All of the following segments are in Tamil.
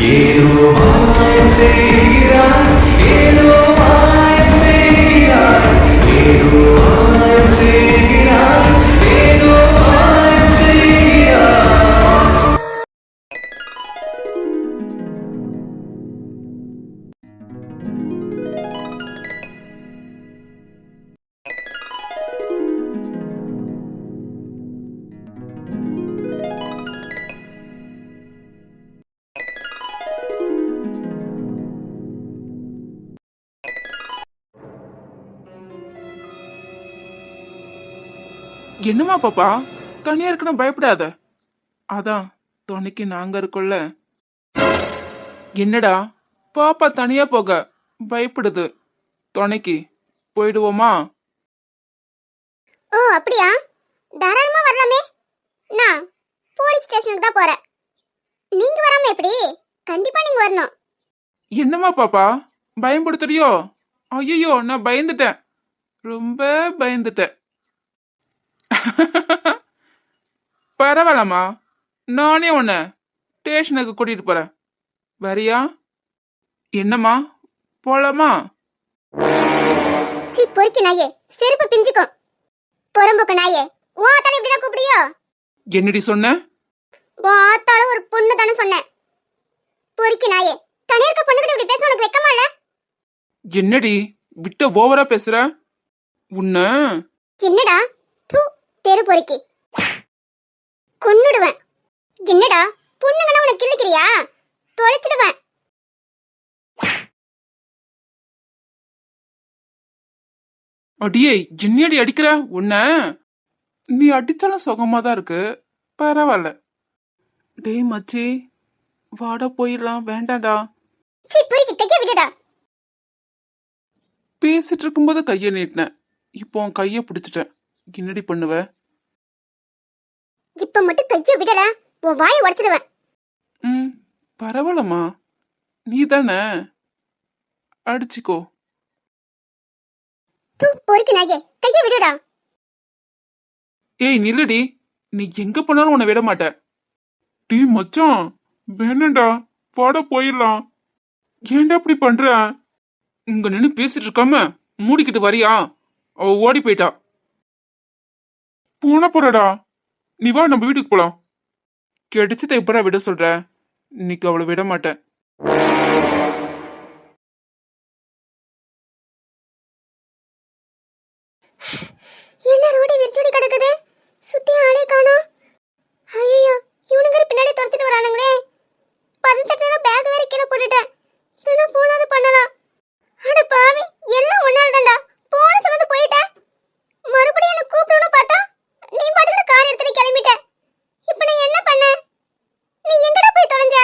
ఏదో మాయ చేయరా ఏదో మాయ చేయరా ఏదో என்னம்மா பாப்பா? தனியா இருக்கணும் பயப்படாத. அதான் துணைக்கு நாங்க இருக்கோம்ல. என்னடா? பாப்பா தனியா போக பயப்படுது. துணைக்கு போயிடுவோமா? ஓ அப்படியா? தாராளமா வரலாமே. நான் போலீஸ் ஸ்டேஷனுக்கு தான் போறேன். நீங்க வராம எப்படி? கண்டிப்பா நீங்க வரணும். என்னம்மா பாப்பா? பயன்படுத்துறியோ ஐயோ நான் பயந்துட்டேன். ரொம்ப பயந்துட்டேன். பரவாயில்லம்மா. நானே உன்னை ஸ்டேஷனுக்கு கூட்டிட்டு போறேன். வரியா? என்னம்மா? போலாமா? சி பொறுக்கி நாயே. செருப்பு பிஞ்சுக்கும் பொறம்போக்கு நாயே. ஓ தானே இப்படிதான் கூப்பிடியோ? என்னடி சொன்ன? ஓ ஆத்தால ஒரு பொண்ணு தானே சொன்னேன். பொறுக்கி நாயே தனியா இருக்க பொண்ணுகிட்ட இப்படி பேச உனக்கு வெக்கமா இல்ல? என்னடி விட்ட ஓவரா பேசுற? உன்ன என்னடா? தூ தெரு பொறுக்கி. கொன்னுடுவேன். என்னடா பொண்ணுங்கன்னா உனக்கு கிள்ளிக்கிறியா? தொலைச்சிடுவேன். அடியே என்னடி அடிக்கிற? உன்ன? நீ அடிச்சாலும் சுகமா தான் இருக்கு. பரவாயில்ல. டேய் மச்சி வாடா போயிடலாம். விடுடா. பேசிட்டு இருக்கும்போது கையை நீட்டினேன். இப்போ உன் கையை பிடிச்சிட்டேன். என்னடி பண்ணுவ? இப்ப மட்டும் கைய விடல உன் வாயை உடைச்சிடுவேன் ம் பரவாயில்லம்மா. நீ தானே அடிச்சுக்கோ. தூ பொறுக்கி நாயே கைய விடுடா. ஏய் நில்லுடி. நீ எங்க போனாலும் உன்னை விட மாட்டேன் டீ மச்சான் வேணாண்டா. வாடா போயிடலாம். ஏன்டா இப்படி பண்ற? இங்க நின்னு பேசிட்டு இருக்காம மூடிக்கிட்டு வரியா? அவ ஓடி போயிட்டா. போன போறடா. நீ வா நம்ம வீட்டுக்கு போலாம். கிடைச்சதை எப்படா விட சொல்ற? இன்னைக்கு அவளை விட மாட்டேன். என்ன ரோடி விரிச்சோடி கிடக்குது? சுத்தி ஆளே காணோம். ஐயோ இவனுங்க பின்னாடி துரத்திட்டு வரானுங்களே. பதட்டத்துல பேக் வேற கீழே போட்டுட்டேன். இதெல்லாம் போனாது பண்ணலாம். அட பாவி என்ன ஒன்னால தான்டா போன சொன்னது போயிட்டேன் மறுபடியும் என்ன கூப்பிடணும் பார்த்தா நீ பாட்டுக்கு கார் எடுத்துட்டு கிளம்பிட்ட இப்போ நான் என்ன பண்ண நீ எங்கடா போய் தொலைஞ்ச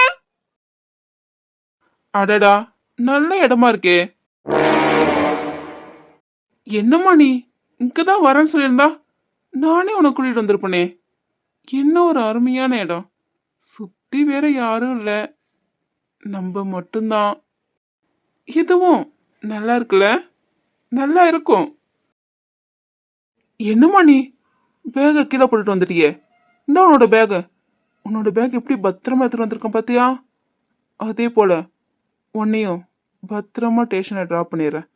அடடா நல்ல இடமா இருக்கே. என்னம்மா நீ? இங்கதான் வரேன்னு சொல்லியிருந்தா நானே உன்னை கூட்டிட்டு வந்திருப்பனே. என்ன ஒரு அருமையான இடம். சுத்தி வேற யாரும் இல்ல. நம்ம மட்டும்தான். இதுவும் நல்லா இருக்குல்ல? நல்லா இருக்கும். என்னம்மா நீ? பேகை கீழே போட்டுட்டு வந்துட்டியே. இந்த உன்னோட பேகு. உன்னோட பேக் எப்படி பத்திரமா எடுத்துட்டு வந்திருக்கேன் பாத்தியா? அதே போல. உன்னையும் பத்திரமா ஸ்டேஷனை ட்ராப் பண்ணிடுறேன்.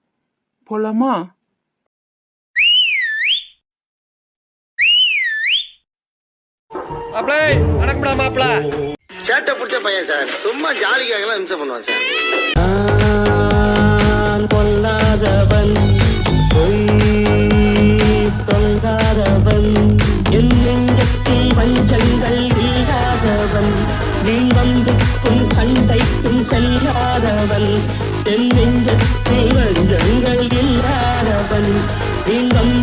போலாமா? மாப்பிளை வணக்கம்டா மாப்பிள. சேட்டை பிடிச்ச பையன் சார். சும்மா ஜாலிக்காகலாம் இம்சை பண்ணுவான் சார். பொல்லாதவன் பொய் சொல்லாதவன். என் நெஞ்சத்தில் வஞ்சங்கள் இல்லாதவன். நீங்கம்புக்கும் சண்டைக்கும் செல்லாதவன் என் நெஞ்சத்தில் வஞ்சங்கள் இல்லாதவன் இன்பம்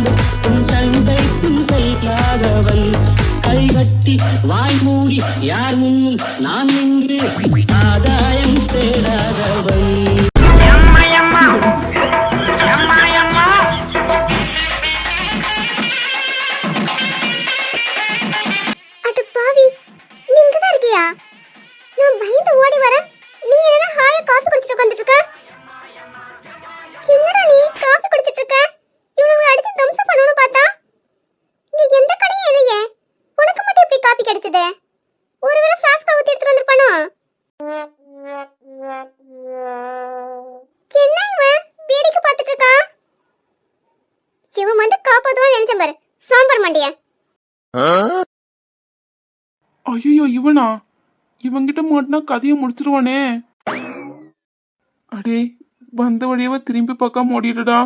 சண்டைக்கும் செல்லாதவன் கைகட்டி வாய் மூடி யார் முன்னும் நான் நின்று ஆதாயம் தேட இவனா? இவங்கிட்ட மாட்டினா கதையை முடிச்சிருவானே. அடே வந்த வழியவ திரும்பி பார்க்காம ஓடிடுடா.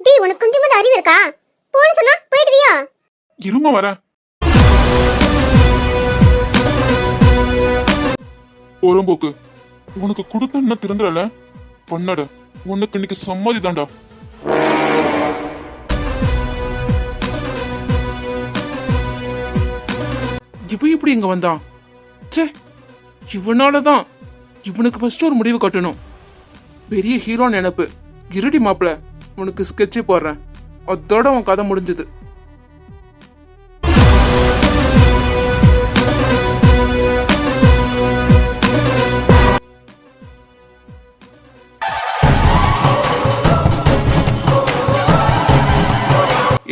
டேய் உனக்கு கொஞ்சமாவது அறிவு இருக்கா? போன்னு சொன்னா போயிடுவியா? இருமா வரேன் போறம்போக்கு உனக்கு கொடுத்த இன்னும் திறந்துடல பண்ணாட உனக்கு இன்னைக்கு சம்மதி தான்டா இவன் இப்படி இங்க வந்தான் ச்சே இவனாலதான். இவனுக்கு ஃபர்ஸ்ட் ஒரு முடிவு கட்டணும். பெரிய ஹீரோ நினப்பு. இருடி மாப்பிள உனக்கு ஸ்கெட்சு போடுறேன். அதோட உன் கதை முடிஞ்சது.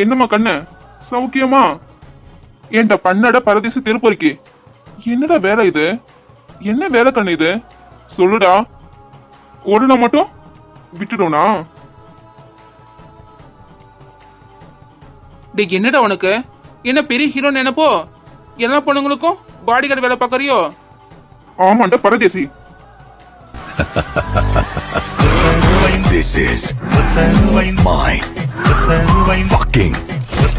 என்னம்மா கண்ணு? சௌக்கியமா? ஏன்டா பண்ணட பரதேச திருப்பறிக்கு என்னடா வேலை இது? என்ன வேலை கண்ணு இது? சொல்லுடா. ஓடுனா மட்டும் விட்டுடும்னா? டேய் என்னடா உனக்கு? என்ன பெரிய ஹீரோ நினைப்போ? எல்லா பொண்ணுங்களுக்கும் பாடி கார்டு வேலை பார்க்கறியோ? ஆமாண்டா பரதேசி. This is my fucking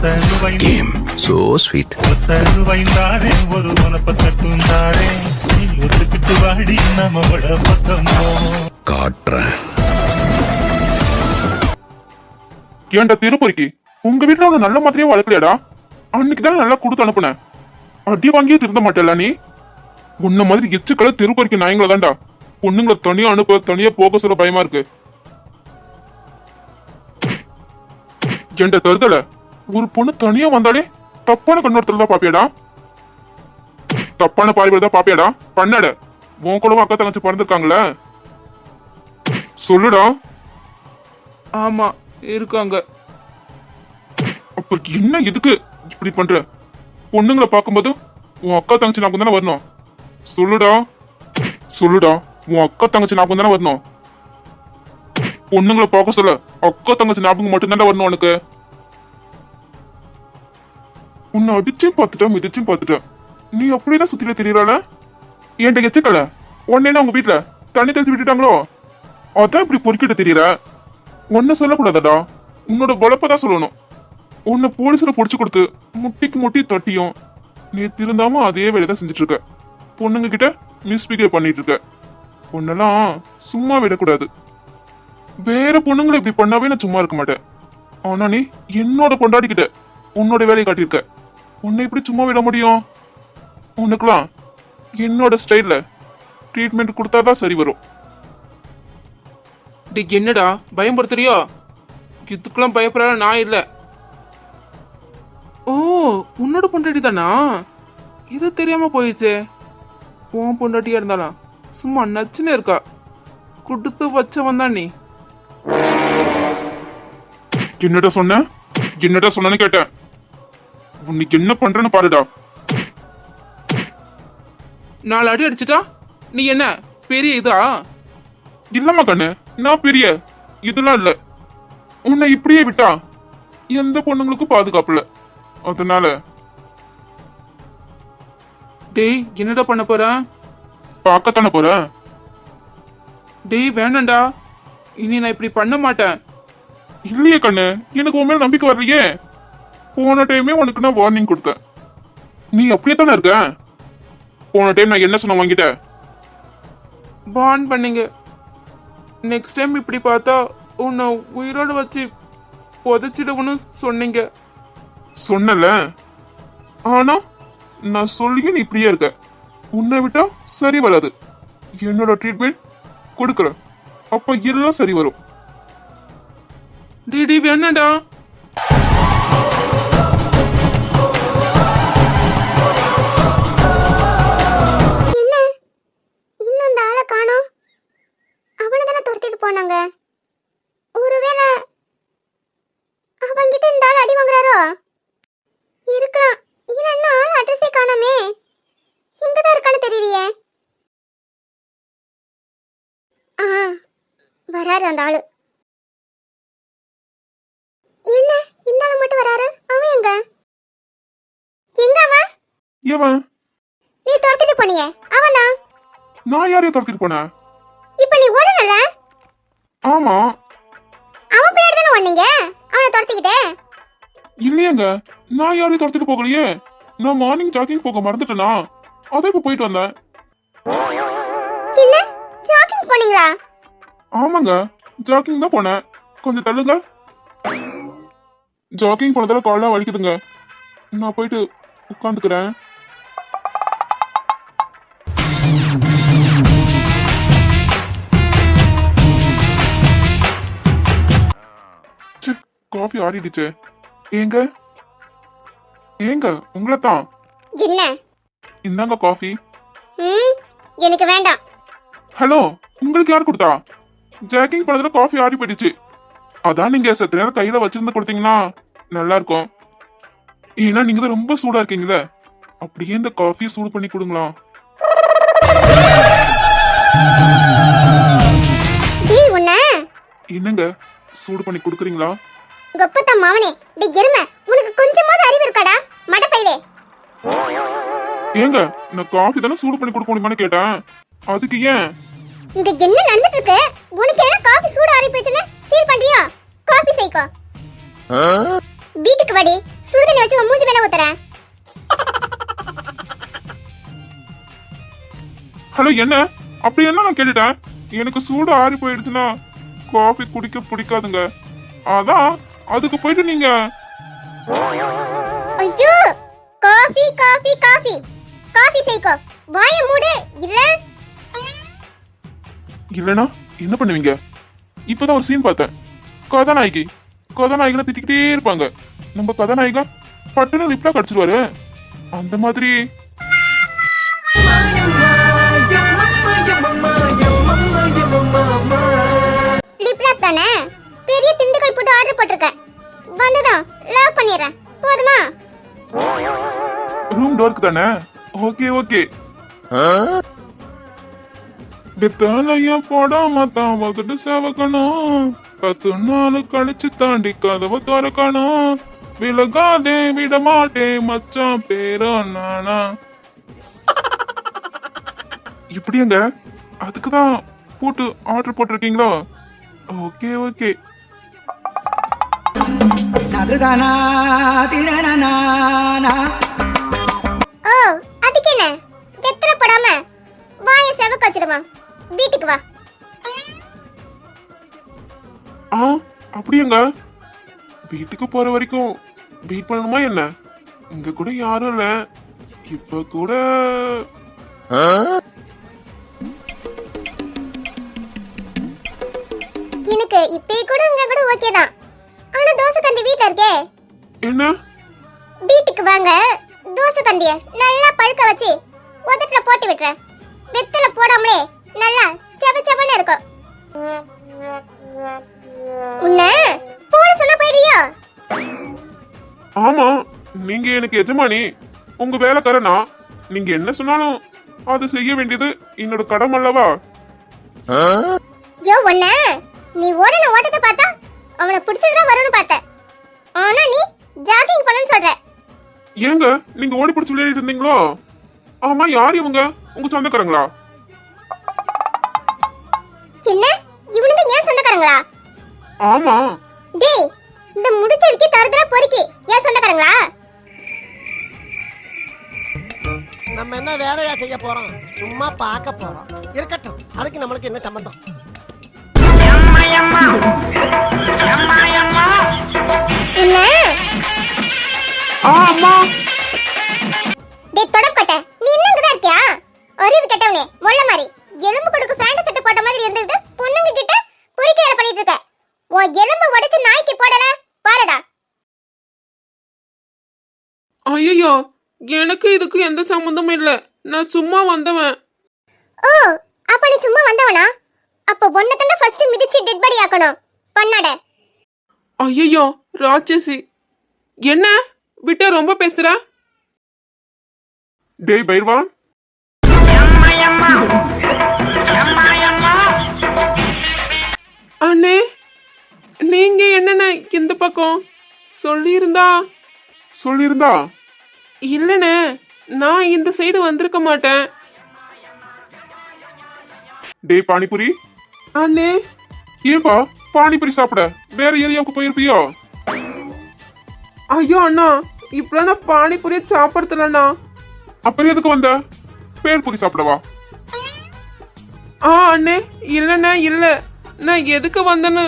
game. So sweet. வைந்தாரே ஒரு உனப்ப கட்டுந்தாரே நீ ஒத்துக்கிட்டு வாடி நம்மளோட பக்கமோ காட்டுறேன். ஏன்டா திருப்பறிக்கு உங்க வீட்டுல ஒரு நல்ல மாதிரியே வளர்க்கலையாடா? அன்னைக்கு தான் நல்லா கொடுத்து அனுப்புனேன். அடி வாங்கியே திருந்த மாட்டேல நீ? உன்ன மாதிரி எச்சுக்களை திருப்பறிக்கு நாயங்கள தான்டா. பொண்ணுங்களை தனியா அனுப்ப தனியா போக சொல்ல பயமா இருக்கு. ஏன்டா தருதல? ஒரு பொண்ணு தனியா வந்தாலே தப்பான கண்ணோட்டத்துல தான் பாப்பியாடா. தப்பான பார்வையில தான் பாப்பியாடா. பண்ணாட உன் குழம்பு அக்கா தங்கச்சி பிறந்திருக்காங்களே சொல்லுடா. ஆமா இருக்காங்க. அப்ப என்ன எதுக்கு இப்படி பண்ற? பொண்ணுங்களை பார்க்கும்போது உன் அக்கா தங்கச்சி ஞாபகம் தானே வரணும். சொல்லுடா. சொல்லுடா. உன் அக்கா தங்கச்சி ஞாபகம் தானே வரணும். பொண்ணுங்களை பார்க்க சொல்ல அக்கா தங்கச்சி ஞாபகம் மட்டும்தானே வரணும் உனக்கு. உன்னை அடிச்சும் பார்த்துட்டேன் மிதிச்சும் பார்த்துட்டேன். நீ அப்படிதான் சுத்தில தெரியறாள? என்கிட்ட எச்சுக்கல? உடனே உங்க வீட்டுல தண்ணி தெளிச்சு விட்டுட்டாங்களோ? அதான் இப்படி பொறுக்கிட்டு தெரியற. ஒன்ன சொல்லக்கூடாதடா. உன்னோட பொழப்ப தான் சொல்லணும். உன்னை போலீஸ்ல பிடிச்சி கொடுத்து முட்டிக்கு முட்டி தட்டியும் நீ திருந்தாம அதே வேலையை தான் செஞ்சுட்டு இருக்க பொண்ணுங்க கிட்ட மிஸ்பிகேவ் பண்ணிட்டு இருக்க உன்னெல்லாம் சும்மா விடக்கூடாது. வேற பொண்ணுங்களை இப்படி பண்ணாவே நான் சும்மா இருக்க மாட்டேன். ஆனா நீ என்னோட பொண்டாடிக்கிட்ட உன்னோட வேலையை காட்டியிருக்க. உன்னை இப்படி சும்மா விட முடியும்? உனக்குலாம் என்னோட ஸ்டைல்ல ட்ரீட்மெண்ட் கொடுத்தாதான் சரி வரும். டேய் என்னடா? பயன்படுத்துறியோ இதுக்கெல்லாம் பயப்படாத நான் இல்ல. ஓ உன்னோட பொண்டாட்டி தானா? இது தெரியாம போயிடுச்சே. உன் பொண்டாட்டியா இருந்தாலாம் சும்மா நச்சுன்னு இருக்கா. கொடுத்து வச்சவன் தான் நீ. என்னடா சொன்ன? என்னடா சொன்னேன்னு கேட்டேன். உன்னைக்கு என்ன பண்றேன்னு பாருடா. நாலு அடி அடிச்சிட்டா? நீ என்ன பெரிய இதா? இல்லம்மா கண்ணு நான் பெரிய இதெல்லாம் இல்ல. உன்னை இப்படியே விட்டா எந்த பொண்ணுங்களுக்கும் பாதுகாப்பு இல்ல அதனால. டேய் என்னடா பண்ண போற? பார்க்கத்தானே போற? டேய் வேணாம்டா இனி நான் இப்படி பண்ண மாட்டேன். இல்லையே கண்ணு எனக்கு உன் மேல நம்பிக்கை வரலையே. போன டைமே உனக்கு நான் வார்னிங் கொடுத்தேன். நீ அப்படியே தானே இருக்க? போன டைம் நான் என்ன சொன்ன வாங்கிட்ட பான் பண்ணீங்க. நெக்ஸ்ட் டைம் இப்படி பார்த்தா உன்னை உயிரோடு வச்சு புதைச்சிடுவனு சொன்னீங்க. சொன்னல? ஆனா நான் சொல்லியும் நீ இப்படியே இருக்க. உன்னை விட்டா சரி வராது. என்னோட ட்ரீட்மெண்ட் கொடுக்குறேன். அப்ப எல்லாம் சரி வரும். டிடி வேணாடா நான் யாரையும் துரத்திட்டு போனேன் இப்ப நீ ஓடனல ஆமா. அவன் பின்னாடி தானே ஓடுனீங்க? அவனை துரத்திக்கிட்டு? இல்லையேங்க. நான் யாரையும் துரத்திட்டு போகலையே. நான் மார்னிங் ஜாக்கிங் போக மறந்துட்டேனா? அதான் இப்ப போயிட்டு வந்தேன். என்ன ஜாக்கிங் போனீங்களா? ஆமாங்க. ஜாக்கிங் தான் போனேன். கொஞ்சம் தள்ளுங்க. ஜாக்கிங் போனதால கால்லாம் வலிக்குதுங்க. நான் போயிட்டு உட்காந்துக்கிறேன். காஃபி ஆறிடுச்சு ஏங்க? ஏங்க உங்களை தான் என்ன? இந்தாங்க காஃபி. ம் எனக்கு வேண்டாம். ஹலோ உங்களுக்கு யார் கொடுத்தா? ஜாக்கிங் பண்ணதுல காஃபி ஆறி போயிடுச்சு. அதான் நீங்க சத்து நேரம் கையில வச்சிருந்து கொடுத்தீங்கன்னா நல்லா இருக்கும் ஏன்னா நீங்க தான் ரொம்ப சூடா இருக்கீங்களே. அப்படியே இந்த காஃபி சூடு பண்ணி கொடுங்களா என்னங்க? சூடு பண்ணி கொடுக்குறீங்களா? கொப்பத்தா மாவனே டேய் எருமை உனக்கு கொஞ்சமாவது அறிவு இருக்காடா? மடப்பையிலே ஏங்க நான் காஃபி தானே சூடு பண்ணி கொடுக்க முடியுமான்னு கேட்டேன். அதுக்கு ஏன்? இங்க என்ன நடந்துட்டு இருக்கு உனக்கு என்ன காபி சூடு ஆறி போச்சுன்னு ஃபீல் பண்றியா? காபி செய்க்கோ. வீட்டுக்கு வாடி சுடு தண்ணி வச்சு மூஞ்சி மேல ஊத்துறேன். ஹலோ என்ன? அப்படி என்ன நான் கேட்டுட்டேன்? எனக்கு சூடு ஆறி போயிடுச்சுன்னா காஃபி குடிக்க பிடிக்காதுங்க. அதான் அதுக்கு போயிட்டு நீங்க. ஐயோ காபி காபி காபி காபி செய்க்கோ வாய மூடு. இல்ல. இல்லனா என்ன பண்ணுவீங்க? இப்பதான் ஒரு சீன் பார்த்தேன். கதாநாயகி. கதாநாயகனை திட்டிக்கிட்டே இருப்பாங்க. நம்ம கதாநாயகா பட்டுன்னு லிப்டா கடிச்சிருவாரு. அந்த மாதிரி ஆர்டர் போட்டிருக்கேன். வந்ததும் லவ் பண்ணிடுறேன். போதுமா? ரூம் டோருக்கு தானே ஓகே ஓகே வித்தாலையா போடாம தான் வந்துட்டு சேவக்கணும். பத்து நாள் கழிச்சு தாண்டி கதவை திறக்கணும். விலகாதே விட மாட்டேன் மச்சான் பேரா நானா? இப்படியாங்க அதுக்கு தான் போட்டு ஆர்டர் போட்டிருக்கீங்களா? ஓகே ஓகே ஓ அதுக்கு என்ன வெத்தலை போடாம வாய செவக்க வச்சிடுமா? வீட்டுக்கு வா. ஆ அப்படியாங்க. வீட்டுக்கு போற வரைக்கும் வெயிட் பண்ணணுமா என்ன? இங்க கூட யாரும் இல்ல. இப்ப கூட எனக்கு இப்பயே கூட இங்க கூட ஓகே தான். ஆனா தோசை கண்டி வீட்ல இருக்கே. என்ன? வீட்டுக்கு வாங்க. தோசை கண்டிய நல்லா பழுக்க வச்சு உதட்டுல போட்டு விட்டுறேன். வெத்தலை போடாமலே நல்லா செவ செவன்னு இருக்கும். உன்ன போட சொன்னா போயிடுவியோ? ஆமா நீங்க எனக்கு எஜமானி. உங்க வேலைக்காரனா? நீங்க என்ன சொன்னாலும் அது செய்ய வேண்டியது என்னோட கடமை அல்லவா? யோ ஒண்ண நீ ஓடன ஓட்டத்தை பார்த்தா அவனை பிடிச்சதுதான் வரும்னு பார்த்த ஆனா நீ ஜாகிங் பண்ணன்னு சொல்ற. ஏங்க நீங்க ஓடி பிடிச்சி விளையாடிட்டு இருந்தீங்களோ? ஆமா யார் இவங்க? உங்க சொந்தக்காரங்களா? என்ன? இவனுக்கு ஏன் சொந்தக்காரங்களா? ஆமா. டேய் இந்த முடிச்ச விக்கி தருதல பொறுக்கி. ஏன் சொந்தக்காரங்களா? நம்ம என்ன வேலையா செய்ய போறோம்? சும்மா பார்க்க போறோம். இருக்கட்டும் அதுக்கு நம்மளுக்கு என்ன சம்பந்தம்? அம்மா. டேய் தொடப்பட்ட நீ இன்னும் இங்கதான் இருக்கியா? அறிவு கெட்டவனே முள்ள மாதிரி. எலும்பு கொடுக்கு பேண்ட் செட் போட்ட மாதிரி இருந்துட்டு பொண்ணுங்க கிட்ட பொறிக்க வேலை பண்ணிட்டு இருக்க. உன் எலும்பு உடைச்சு நாய்க்கு போடல. பாருடா. ஐயோ எனக்கு இதுக்கு எந்த சம்மந்தமும் இல்ல. நான் சும்மா வந்தவன் ஓ அப்ப நீ சும்மா வந்தவனா அப்ப ஒன்ன தண்ட ஃபர்ஸ்ட் மிதிச்சு டெட் பாடி ஆக்கணும். பண்ணாட ஐயோ ராட்சசி. என்ன? விட்ட ரொம்ப பேசுற? டேய் பைர்வா அண்ணே நீங்க என்னண்ணே இந்த பக்கம்? சொல்லியிருந்தா? சொல்லியிருந்தா? இல்லண்ணே நான் இந்த சைடு வந்திருக்க மாட்டேன். டேய் பானிபுரி. அண்ணே ஏன்பா பானிபுரி சாப்பிட? வேற ஏரியாவுக்கு போயிருப்பியோ? ஐயோ அண்ணா இப்பெல்லாம் நான் பானிபூரி சாப்பிடுறதுலண்ணா அப்புறம் எதுக்கு வந்த? பேர்புரி சாப்பிடவா? ஆ அண்ணே இல்லைண்ணே இல்லை. நான் எதுக்கு வந்தேன்னு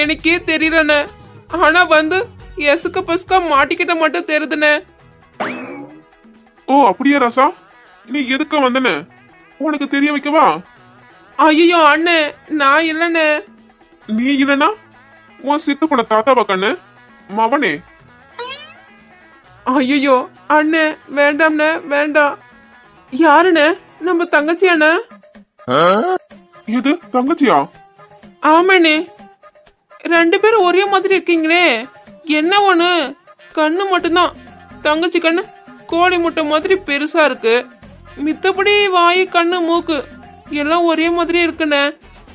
எனக்கே தெரியலண்ணே ஆனா வந்து எசுக்க பசுக்கா மாட்டிக்கிட்ட மட்டும் தெரியுதுண்ணே ஓ அப்படியே ராசா? நீ எதுக்கு வந்தன உனக்கு தெரிய வைக்கவா? ஐயோ அண்ணே நான் இல்லைண்ணே. நீ இல்லனா? உன் சித்து போன தாத்தாவா கண்ணு மவனே. ஐயோ அண்ணே வேண்டாம்ண்ணே வேண்டாம். யாருண்ணே? நம்ம தங்கச்சி அண்ணா இது தங்கச்சியா? ஆமாண்ணே. ரெண்டு பேரும் ஒரே மாதிரி இருக்கீங்களே. என்ன ஒன்று கண்ணு மட்டும்தான். தங்கச்சி கண்ணு கோழி முட்டை மாதிரி பெருசா இருக்கு. மித்தபடி வாய் கண்ணு மூக்கு. எல்லாம் ஒரே மாதிரி இருக்குண்ணே.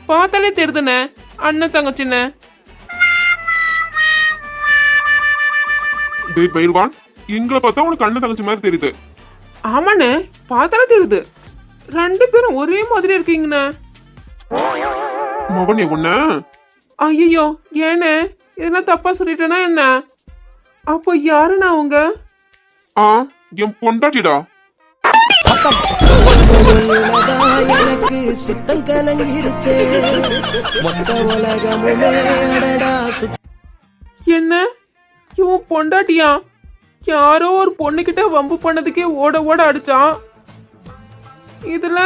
பார்த்தாலே தெரியுதுண்ணே அண்ணன் தங்கச்சிண்ணே. டேய் பயில்வான் எங்களை பார்த்தா உனக்கு அண்ணன் தங்கச்சி மாதிரி தெரியுது. ஆமாண்ணே பார்த்தாலே தெரியுது. ரெண்டு பேரும் ஒரே மாதிரி இருக்கீங்கண்ணே. மவனே உன்ன? ஐயோ ஏண்ணே இதெல்லாம் தப்பா சொல்லிட்டேனா என்ன? அப்போ யாருண்ணா அவங்க? ஆ என் பொண்டாட்டிடா. எனக்கு சித்தம் கலங்கிருச்சே மொத்த உலகமுமே என்ன? இவன் பொண்டாட்டியா? யாரோ ஒரு பொண்ணுகிட்ட வம்பு பண்ணதுக்கே ஓட ஓட அடிச்சான் இதுல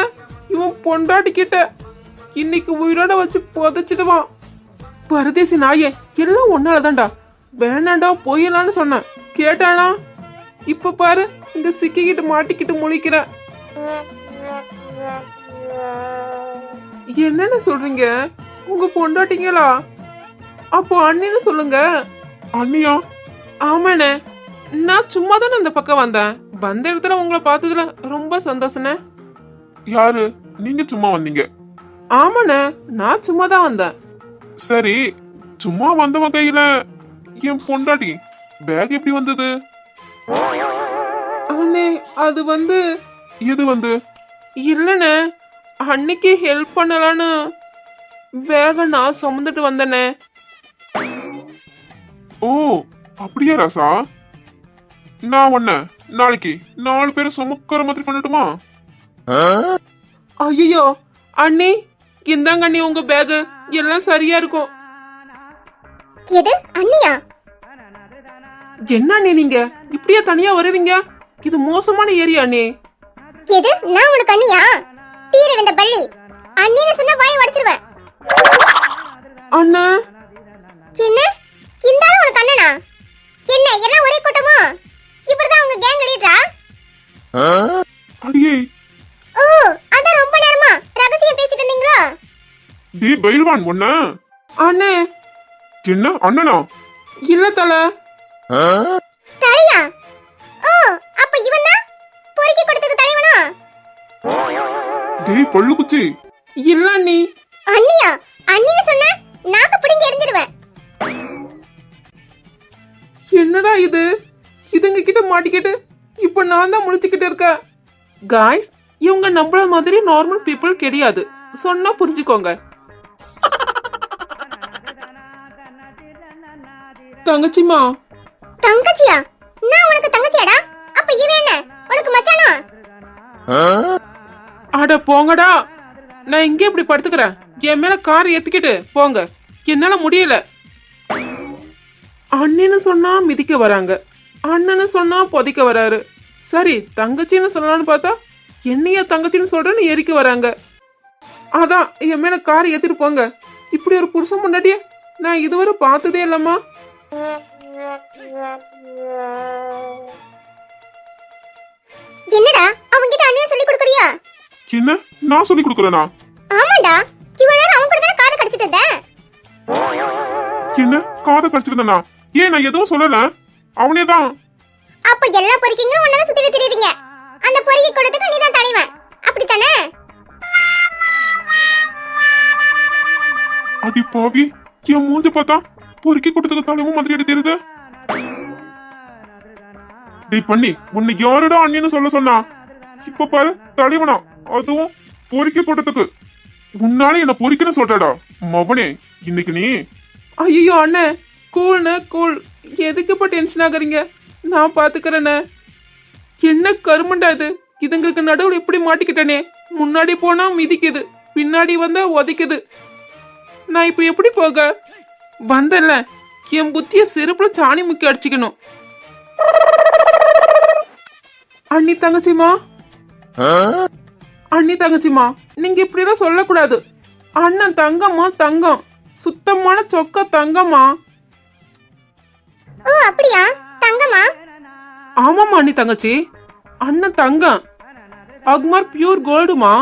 இவன் பொண்டாட்டி கிட்ட இன்னைக்கு உயிரோட வச்சு புதைச்சிடுவான். பரதேசி நாயே எல்லாம் ஒன்னாலதான்டா வேணாண்டா போயிடலான்னு சொன்னேன். கேட்டானா? இப்ப பாரு. இந்த சிக்கிக்கிட்டு மாட்டிக்கிட்டு முழிக்கிற. என்னன்னு சொல்றீங்க? உங்க பொண்டாட்டிங்களா? அப்போ அண்ணின்னு சொல்லுங்க. அண்ணியா? ஆமாண்ணே. நான் சும்மா தானே இந்த பக்கம் வந்தேன். வந்த இடத்துல உங்களை பார்த்ததுல ரொம்ப சந்தோஷண்ணே. யாரு? நீங்க சும்மா வந்தீங்க. ஆமாண்ணே. நான் சும்மா தான் வந்தேன். சரி சும்மா வந்தவன் கையில என் பொண்டாட்டி பேக் எப்படி வந்தது? அது வந்து எது வந்து? இல்லைண்ணே. அன்னைக்கு ஹெல்ப் பண்ணலான்னு வேக நான் சுமந்துட்டு வந்தேனே ஓ அப்படியா ராசா? நான் ஒன்ன நாளைக்கு நாலு பேரும் சுமக்கிற மாதிரி பண்ணட்டுமா? ஐயோ அண்ணி இந்தாங்க அண்ணி உங்க பேகு எல்லாம் சரியா இருக்கும். எது? அண்ணியா? என்ன அண்ணி நீங்க? இப்படியா தனியா வருவீங்க? இது மோசமான ஏரியா அண்ணி. எது? நான் உனக்கு அண்ணியா? தீர வந்த பள்ளி அண்ணின்னு சொன்னா வாய் உடைச்சிருவேன். அண்ணா. என்ன? இந்தாலும் உனக்கு அண்ணனா? என்ன எல்லாம் ஒரே கூட்டமா? இப்படிதான் உங்க கேங் லீடரா அடியே. ஓ அதான் ரொம்ப நேரமா ரகசியம் பேசிட்டு இருந்தீங்களா? டே பயில்வான் ஒன்ன அண்ணே. என்ன அண்ணனா? இல்ல தல. டேய் பள்ளு குச்சி இல்ல அண்ணி. அண்ணியா? அண்ணின்னு சொன்ன நாக்க பிடிங்க எரிஞ்சிடுவேன் என்னடா இது? இதுங்க கிட்ட மாட்டிக்கிட்டு இப்ப நான் தான் முழிச்சுக்கிட்டு இருக்கேன். காய்ஸ் இவங்க நம்மள மாதிரி நார்மல் பீப்புள் கிடையாது. சொன்னா புரிஞ்சுக்கோங்க. தங்கச்சிமா தங்கச்சியா? நான் உனக்கு தங்கச்சியாடா? அப்ப இவன் என்ன? உனக்கு மச்சானா? அட போங்கடா. நான் இங்கே இப்படி படுத்துக்கிறேன். என் மேல கார் ஏத்திக்கிட்டு போங்க. என்னால முடியல. அண்ணன்னு சொன்னா மிதிக்க வராங்க. அண்ணன்னு சொன்னா பொதிக்க வராரு. சரி தங்கச்சின்னு சொல்லலாம்னு பார்த்தா என்னைய தங்கச்சின்னு சொல்றேன்னு எரிக்க வராங்க. அதான் என் மேல கார் ஏத்திட்டு போங்க. இப்படி ஒரு புருஷன் முன்னாடியே நான் இதுவரை பார்த்ததே இல்லம்மா. என்னடா? அவன்கிட்ட அண்ணியா சொல்லி கொடுக்குறியா? என்ன? நான் சொல்லி கொடுக்குறேனா? ஆமாண்டா. இவ்வளவு நேரம் அவன் கூட தானே காது கடிச்சிட்டு இருந்தேன்? என்ன? காதை கடிச்சிருந்தனா ஏன் நான் எதுவும் சொல்லல? அவனே தான் அப்ப எல்லா பொறுக்கிங்களும் ஒன்னால சுத்திட்டு தெரியுறீங்க. அந்த பொறுக்கி கொடுத்துக்கு நீ தான் தலைவன். அப்படித்தானே? அடி பாவி என் மூஞ்ச பார்த்தா பொறுக்கி கொடுத்தது தலைமும் மாதிரி தெரியுது. டேய் பண்ணி உன்னை யாருடா அண்ணின்னு சொல்ல சொன்னா? இப்ப பாரு தலைவனா. அதுவும் பொறிக்க கூட்டத்துக்கு உன்னால என்ன பொறிக்கன்னு சொல்றடா மவனே இன்னைக்கு நீ. ஐயோ அண்ணே கூல்ண்ணே கூல் எதுக்கு இப்போ டென்ஷன் ஆகுறீங்க? நான் பார்த்துக்கிறேண்ணே என்ன கருமண்டா இது? இதுங்களுக்கு நடுவில் இப்படி மாட்டிக்கிட்டேனே. முன்னாடி போனா மிதிக்குது பின்னாடி வந்தா உதைக்குது. நான் இப்போ எப்படி போக? வந்தேன்ல. என் புத்திய செருப்புல சாணி முக்கி அடிச்சுக்கணும். அண்ணி தங்கச்சிமா? அண்ணி தங்கச்சிமா நீங்க இப்படிலாம் சொல்லக்கூடாது. அண்ணன் தங்கம்மா தங்கம். சுத்தமான சொக்க தங்கம்மா. ஓ அப்படியா? தங்கமா ஆமாம்மா அண்ணி தங்கச்சி. அண்ணன் தங்கம். அக்மார் பியூர் கோல்டுமா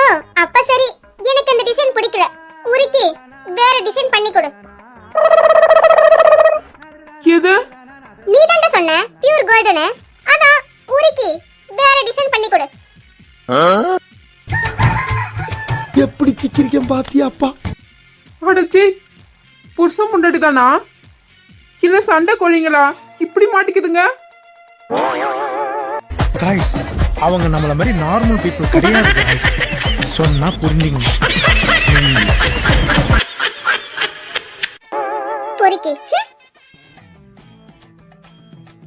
ஓ அப்ப சரி. எனக்கு அந்த டிசைன் பிடிக்கல. உருக்கி வேற டிசைன் பண்ணி கொடு. எது? நீ தான்டா சொன்ன. பியூர் கோல்டுன்னு. அதான் உருக்கி. வேற டிசைன் பண்ணி கொடு. எப்படி சிக்கிரிக்கம் பாத்தியாப்பா அடச்சி புருஷன் முன்னாடி தானா? இல்ல சண்டை கோழிங்களா? இப்படி மாட்டிக்குதுங்க? காய்ஸ் அவங்க நம்மள மாதிரி நார்மல் பீப்புள் கிடையாது guys. சொன்னா புரிஞ்சுங்க.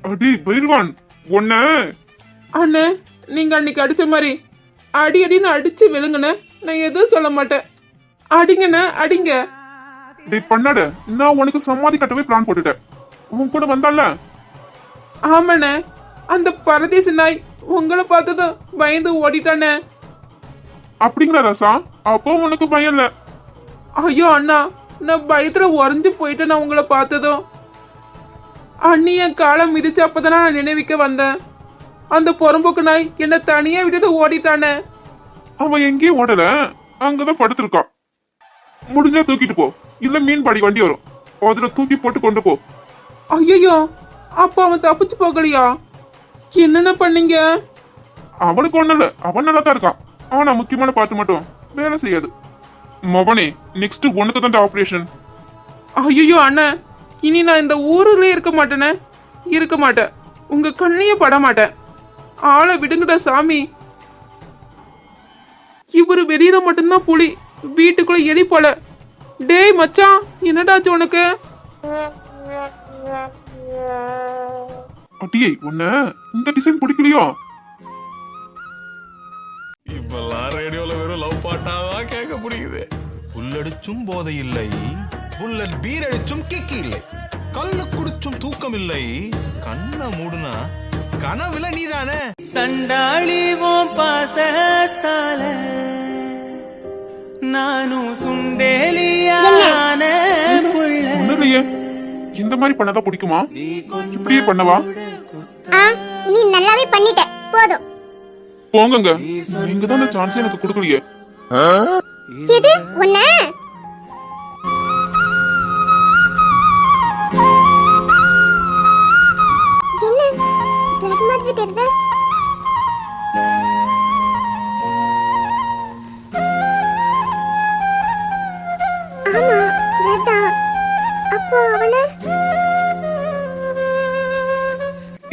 அடி பயிர்வான் உன்ன அண்ணே நீங்க அன்னைக்கு அடிச்ச மாதிரி அடி அடின்னு அடிச்சு விழுங்கண்ணே. நான் எதுவும் சொல்ல மாட்டேன். அடிங்கண்ணே அடிங்க. டேய் பண்ணாட நான் உனக்கு சமாதி கட்டவே பிளான் போட்டுட்டேன். உன் கூட வந்தால? ஆமாண்ணே. அந்த பரதேசி நாய் உங்களை பார்த்ததும் பயந்து ஓடிட்டானே அப்படிங்கிற ரசா? அப்போ உனக்கு பயம் இல்ல? ஐயோ அண்ணா நான் பயத்துல உறைஞ்சு போயிட்டேன் நான் உங்களை பார்த்ததும். அண்ணி என் காலை மிதிச்ச அப்பதான் நான் நினைவிக்க வந்தேன். அந்த புறம்போக்கு நாய் என்னை தனியா விட்டுட்டு ஓடிட்டானே. அவன் எங்கேயும் ஓடல. அங்கதான் படுத்திருக்கான் முடிஞ்சா தூக்கிட்டு போ. இல்ல மீன் பாடி வண்டி வரும். அதுல தூக்கி போட்டு கொண்டு போ. ஐயோ அப்ப அவன் தப்பிச்சு போகலையா? என்னென்ன பண்ணீங்க? அவனுக்கு ஒண்ணும் இல்ல. அவன் நல்லா தான் இருக்கான். ஆனா முக்கியமான பார்த்து மட்டும் வேலை செய்யாது. மவனே நெக்ஸ்ட் உனக்கு தான் ஆபரேஷன் ஐயோ அண்ணன் இனி நான் இந்த ஊருலயே இருக்க மாட்டேனே. இருக்க மாட்டேன். உங்க கண்ணையே பட மாட்டேன். ஆளை விடுங்கடா சாமி. இவரு வெளியில மட்டும்தான் புலி வீட்டுக்குள்ள எலி போல. டேய் மச்சான் என்னடாச்சு உனக்கு? அட்டியை உன்ன இந்த டிசைன் பிடிக்கலையோ? இப்பெல்லாம் ரேடியோல வெறும் லவ் பாட்டாதான் கேட்க முடியுது. புல்லடிச்சும் போதை இல்லை. புல்லட் பீர் அடிச்சும் கிக்கி இல்லை. கல்லு குடிச்சும் தூக்கம் இல்லை. கண்ணை மூடுனா கனவுல நீதானே? சண்டாளிவோம் பாசத்தால நானும் சுண்டேலியான புள்ள. இந்த மாதிரி பண்ணதான் பிடிக்குமா? இப்படியே பண்ணவா? ஆ நீ நல்லாவே பண்ணிட்ட. போதும். போங்கங்க. நீங்க தான் சான்ஸ் எனக்கு கொடுக்கலையே. எது? உன்ன ஆமா அப்போ அவன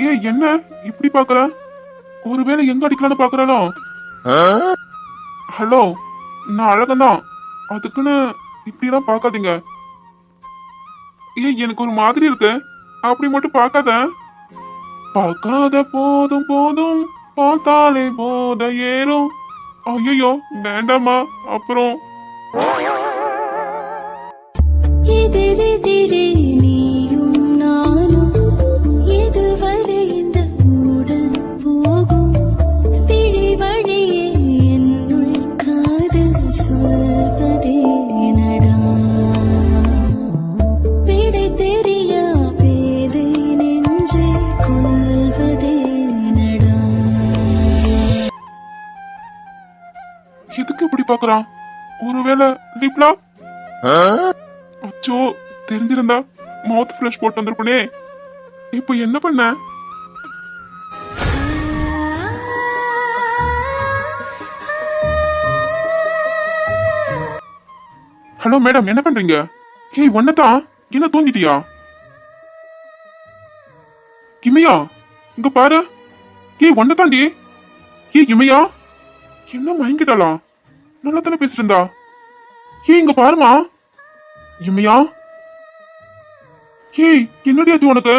ஏ என்ன? இப்படி பாக்குற ஒருவேளை எங்க அடிக்கலாம்னு பாக்குறாளோ ஹலோ நான் அழகந்தான் அதுக்குன்னு இப்படிலாம் பார்க்காதீங்க. ஏ எனக்கு ஒரு மாதிரி இருக்கு. அப்படி மட்டும் பார்க்காத. பார்க்காத போதும் போதும் பார்த்தாலே போத ஏறும். ஐயோ வேண்டாமா அப்புறம். எதிரெதிரே பார்க்கறான் ஒருவேளை லிப்லா அச்சோ தெரிஞ்சிருந்தா மவுத் ஃப்ரெஷ் போட்டு வந்திருப்பனே. இப்போ என்ன பண்ண? ஹலோ மேடம் என்ன பண்றீங்க? ஏய் ஒன்னதான் என்ன தூங்கிட்டியா? இமையா இங்க பாரு. ஏய் ஒன்ன தாண்டி ஏய் இமையா என்ன மயங்கிட்டாளா? நல்லா தானே பேசிட்டு இருந்தா ஏய் இங்க பாருமா. இம்மையா ஏய் என்னடி ஆச்சு உனக்கு?